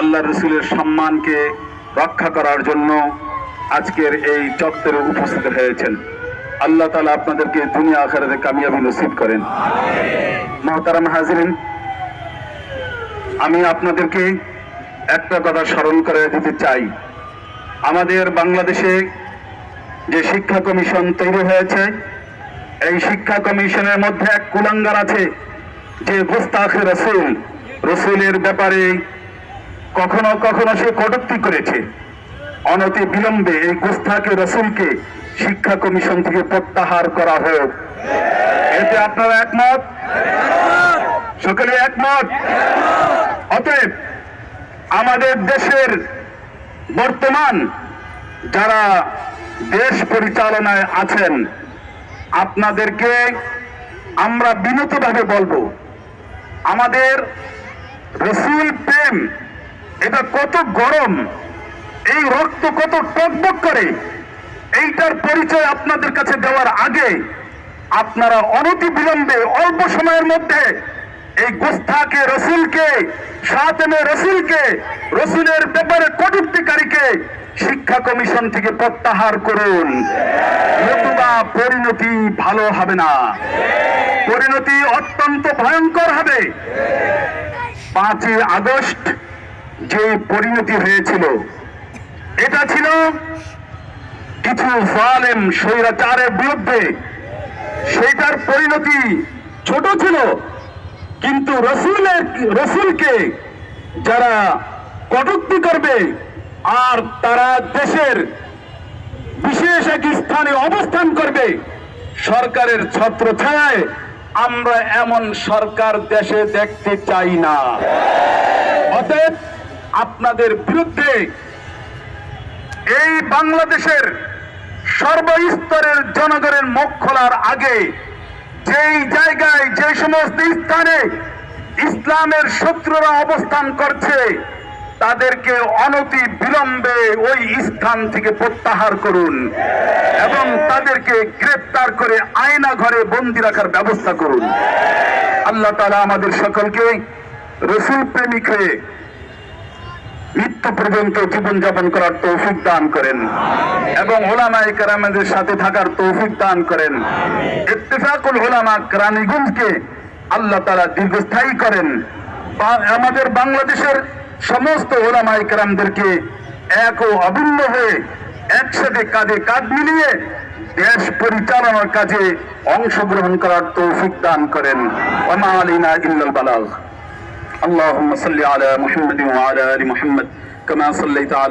আল্লাহ রসুলের সম্মানকে রক্ষা করার জন্য আজকের এই চত্বরে উপস্থিত হয়েছেন। আল্লাহ তালা আপনাদেরকে দুনিয়া আখারাতে কামিয়াবি নসিব করেন। মহতারাম হাজরিন, আমি আপনাদেরকে একটা কথা স্মরণ করে দিতে চাই। আমাদের বাংলাদেশে যে শিক্ষা কমিশন তৈরি হয়েছে, এই শিক্ষা কমিশনের মধ্যে এক কুলাঙ্গার আছে, যে গোস্তাখ রসুল রসুলের ব্যাপারে কখনো কখনো সে কটুক্তি করেছে। অনতি বিলম্বে এই গোস্তাকে রসুলকে শিক্ষা কমিশন থেকে প্রত্যাহার করা হোক। এতে আপনারা একমত? সকলে একমত? অতএব আমাদের দেশের বর্তমান যারা দেশ পরিচালনায় আছেন, আপনাদেরকে আমরা বিনতভাবে বলব, আমাদের রসুল প্রেম এটা কত গরম, এই রক্ত কত টকবক করে, এইটার পরিচয় আপনাদের কাছে দেওয়ার আগে আপনারা অনতি বিলম্বে অল্প সময়ের মধ্যে এই গোস্তাকে, রসুলকে, সাতেমে রসুলকে, রসুলের ব্যাপারে কটূক্তিকারীকে শিক্ষা কমিশন থেকে প্রত্যাহার করুন। নতুবা পরিণতি ভালো হবে না। পরিণতি অত্যন্ত ভয়ঙ্কর হবে। পাঁচই আগস্ট যে পরিণতি হয়েছিল, এটা ছিল কিছু জালেম স্বৈরাচারের বিরুদ্ধে। সেটার পরিণতি ছোট ছিল, কিন্তু রসুলের রসুলকে যারা কটুক্তি করবে, আর তারা দেশের বিশেষ এক স্থানে অবস্থান করবে, সরকারের ছত্র ছায়ায় আমরা এমন সরকার দেশে দেখতে চাই না। অতএব আপনাদের বিরুদ্ধে এই বাংলাদেশের সর্বস্তরের জনগণের মুখ খোলার আগে যেই জায়গায়, যে সমস্ত স্থানে ইসলামের শত্রুরা অবস্থান করছে, তাদেরকে অনতি বিলম্বে ওই স্থান থেকে প্রত্যাহার করুন এবং তাদেরকে গ্রেপ্তার করে আয়না ঘরে বন্দি রাখার ব্যবস্থা করুন। আল্লাহ তালা আমাদের সকলকে রসুল প্রেমিক হয়ে মৃত্যু পর্যন্ত জীবনযাপন করার তৌফিক দান করেন। এবং ওলামাই কেরামেদের সাথে থাকার তৌফিক দান করেন। ইত্তেফাকুল ওলামা কেরানীগঞ্জকে আল্লাহ তারা দীর্ঘস্থায়ী করেন। আমাদের বাংলাদেশের সমস্ত ওলামাই কেরামদেরকে এক ও অভিন্ন হয়ে একসাথে কাঁধে কাঁধ মিলিয়ে দেশ পরিচালনার কাজে অংশগ্রহণ করার তৌফিক দান করেন। ওমা আলিনা ইল্লাল বালাগ। اللهم صل على محمد وعلى آل محمد كما صليت على